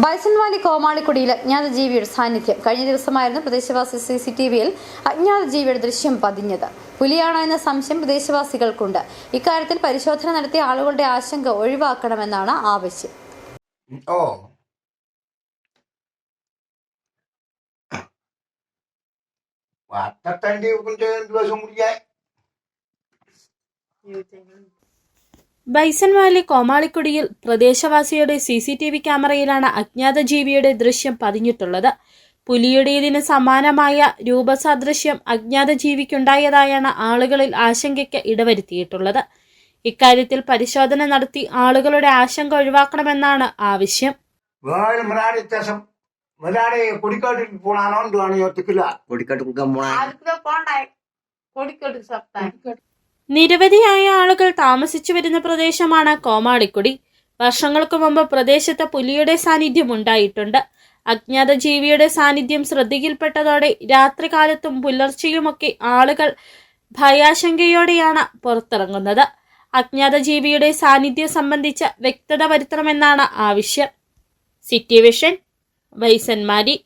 ബൈസൺവാലി കോമാളിക്കുടിയിൽ അജ്ഞാത ജീവിയുടെ സാന്നിധ്യം. കഴിഞ്ഞ ദിവസമായിരുന്നു പ്രദേശവാസി സി സി ടി വിയിൽ അജ്ഞാത ജീവിയുടെ ദൃശ്യം പതിഞ്ഞത്. പുലിയാണോ എന്ന സംശയം പ്രദേശവാസികൾക്കുണ്ട്. ഇക്കാര്യത്തിൽ പരിശോധന നടത്തിയ ആളുകളുടെ ആശങ്ക ഒഴിവാക്കണമെന്നാണ് ആവശ്യം. ഓ. വാർത്ത ദിവസം ബൈസൺ വാലി കോമാളിക്കുടിയിൽ പ്രദേശവാസിയുടെ സി സി ടി വി ക്യാമറയിലാണ് അജ്ഞാത ജീവിയുടെ ദൃശ്യം പതിഞ്ഞിട്ടുള്ളത്. പുലിയുടേതിന് സമാനമായ രൂപസാദൃശ്യം അജ്ഞാത ജീവിക്കുണ്ടായതായാണ് ആളുകളിൽ ആശങ്കയ്ക്ക് ഇടവരുത്തിയിട്ടുള്ളത്. ഇക്കാര്യത്തിൽ പരിശോധന നടത്തി ആളുകളുടെ ആശങ്ക ഒഴിവാക്കണമെന്നാണ് ആവശ്യം. കുടിക്കാട്ടിൽ പോണാണോണ്ട് ആണ് ഒത്തിക്കില്ല കൊടിക്കാട്ട് കൊടുക്കാൻ പോണ ആർക്കും പോണ്ടേ കൊടിക്കൊടി സപ്താൻ നിരവധിയായ ആളുകൾ താമസിച്ചു വരുന്ന പ്രദേശമാണ് കോമാളിക്കുടി. വർഷങ്ങൾക്ക് മുമ്പ് പ്രദേശത്ത് പുലിയുടെ സാന്നിധ്യം ഉണ്ടായിട്ടുണ്ട്. അജ്ഞാത ജീവിയുടെ സാന്നിധ്യം ശ്രദ്ധയിൽപ്പെട്ടതോടെ രാത്രികാലത്തും പുലർച്ചെയുമൊക്കെ ആളുകൾ ഭയാശങ്കയോടെയാണ് പുറത്തിറങ്ങുന്നത്. അജ്ഞാത ജീവിയുടെ സാന്നിധ്യം സംബന്ധിച്ച് വ്യക്തത വരുത്തണമെന്നാണ് ആവശ്യം. City vision വൈസന്മാരി